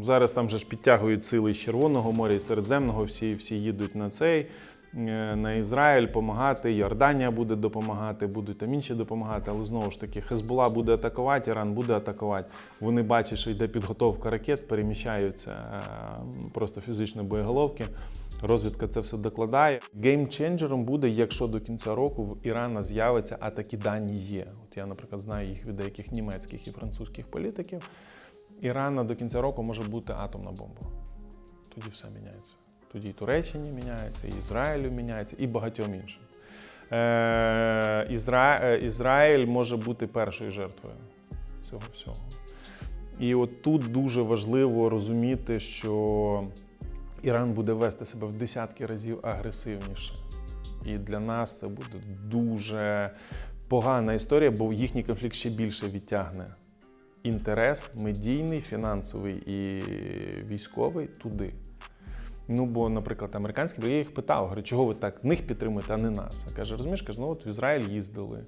Зараз там же ж підтягують сили з Червоного моря і Середземного, всі, всі їдуть на цей, е, на Ізраїль допомагати, Йорданія буде допомагати, будуть там інші допомагати, але знову ж таки, Хезбула буде атакувати, Іран буде атакувати. Вони бачать, що йде підготовка ракет, переміщаються е, просто фізичні боєголовки. Розвідка це все докладає. Геймченджером буде, якщо до кінця року в Ірана з'явиться, а такі дані є. От я, наприклад, знаю їх від деяких німецьких і французьких політиків. Ірана до кінця року може бути атомна бомба. Тоді все міняється. Тоді і Туреччині міняється, і Ізраїлю міняється, і багатьом іншим. Е, Ізра... е, Ізраїль може бути першою жертвою цього всього. І от тут дуже важливо розуміти, що Іран буде вести себе в десятки разів агресивніше. І для нас це буде дуже погана історія, бо їхній конфлікт ще більше відтягне інтерес медійний, фінансовий і військовий туди. Ну, бо, наприклад, американські, бо я їх питав, говорю, чого ви так них підтримуєте, а не нас? А каже, розумієш, каже, ну от в Ізраїль їздили,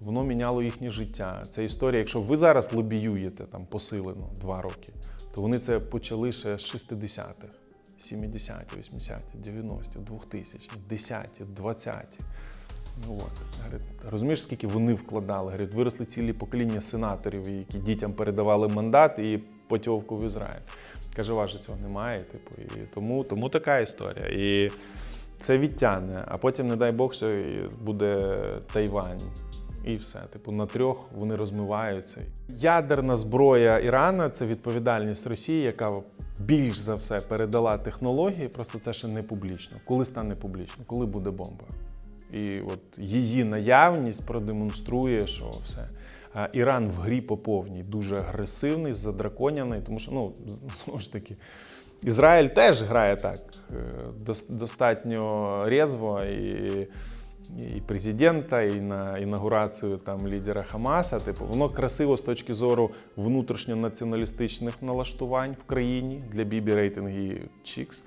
воно міняло їхнє життя. Це історія, якщо ви зараз лобіюєте там посилено два роки, то вони це почали ще з 60-х, 70-ті, 80-ті, 90-ті, 2000-ті, 10-ті, 20-ті. Ну, от. Розумієш, скільки вони вкладали? Говорить, виросли цілі покоління сенаторів, які дітям передавали мандат і путівку в Ізраїль. Каже, вас же цього немає. Типу, і тому, тому така історія. І це відтягне. А потім, не дай Бог, що буде Тайвань. І все. Типу, на трьох вони розмиваються. Ядерна зброя Ірана це відповідальність Росії, яка більш за все передала технології, просто це ще не публічно. Коли стане публічно, коли буде бомба? І от її наявність продемонструє, що все. Іран в грі по повній, дуже агресивний, задраконяний, тому що ну знову ж таки. Ізраїль теж грає так е, достатньо різво і, і президента, і на інаугурацію там лідера Хамаса. Типу, воно красиво з точки зору внутрішньонаціоналістичних налаштувань в країні для Бібі рейтинги Чікс.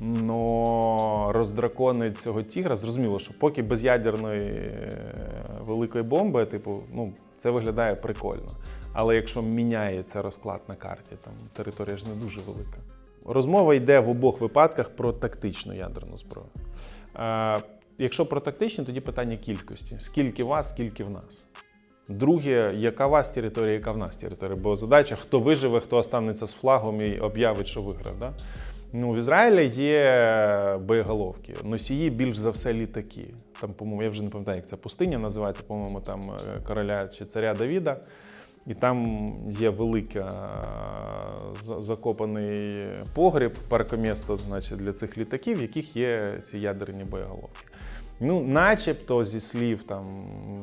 Но роздраконить цього тігра, зрозуміло, що поки без ядерної е, великої бомби, типу, ну, це виглядає прикольно. Але якщо міняється розклад на карті, там територія ж не дуже велика. Розмова йде в обох випадках про тактичну ядерну зброю. Е, якщо про тактичну, тоді питання кількості: скільки вас, скільки в нас. Друге, яка вас територія, яка в нас територія. Бо задача, хто виживе, хто останеться з флагом і об'явить, що виграв. Да? Ну, в Ізраїлі є боєголовки, носії більш за все літаки. Там, по-моєму, я вже не пам'ятаю, як ця пустиня називається, по-моєму, там е, короля чи царя Давіда. І там є велика е, закопаний погріб, паркомісто значить, для цих літаків, в яких є ці ядерні боєголовки. Ну, начебто, зі слів там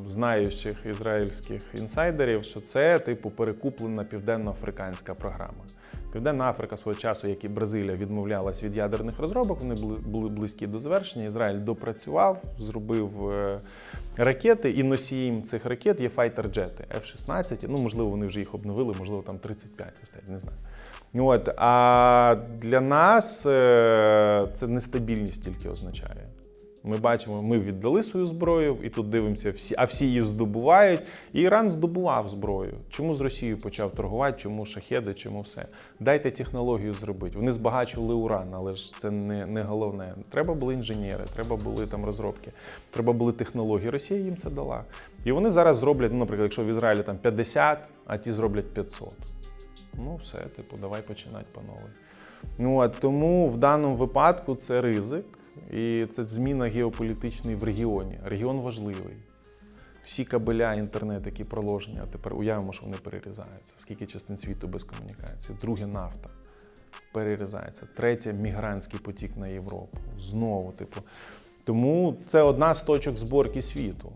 знаючих ізраїльських інсайдерів, що це типу перекуплена південноафриканська програма. Південна Африка свого часу, як і Бразилія, відмовлялась від ядерних розробок. Вони були, близькі до завершення. Ізраїль допрацював, зробив е, ракети, і носієм цих ракет є файтер-джети F-16. Ну, можливо, вони вже їх обновили, можливо, там 35 остать, не знаю. От, а для нас е, це нестабільність тільки означає. Ми бачимо, ми віддали свою зброю, і тут дивимося, всі, а всі її здобувають. І Іран здобував зброю. Чому з Росією почав торгувати, чому шахеди, чому все? Дайте технологію зробити. Вони збагачували уран, але ж це не, не головне. Треба були інженери, треба були там розробки, треба були технології. Росія їм це дала. І вони зараз зроблять, ну, наприклад, якщо в Ізраїлі там 50, а ті зроблять 500. Ну, все, типу, давай починати по новій. Ну, от, тому в даному випадку це ризик, і це зміна геополітичної в регіоні. Регіон важливий. Всі кабеля, інтернет, які проложені, а тепер уявимо, що вони перерізаються. Скільки частин світу без комунікації. Друге нафта перерізається. Третє мігрантський потік на Європу. Знову, типу. Тому це одна з точок зборки світу.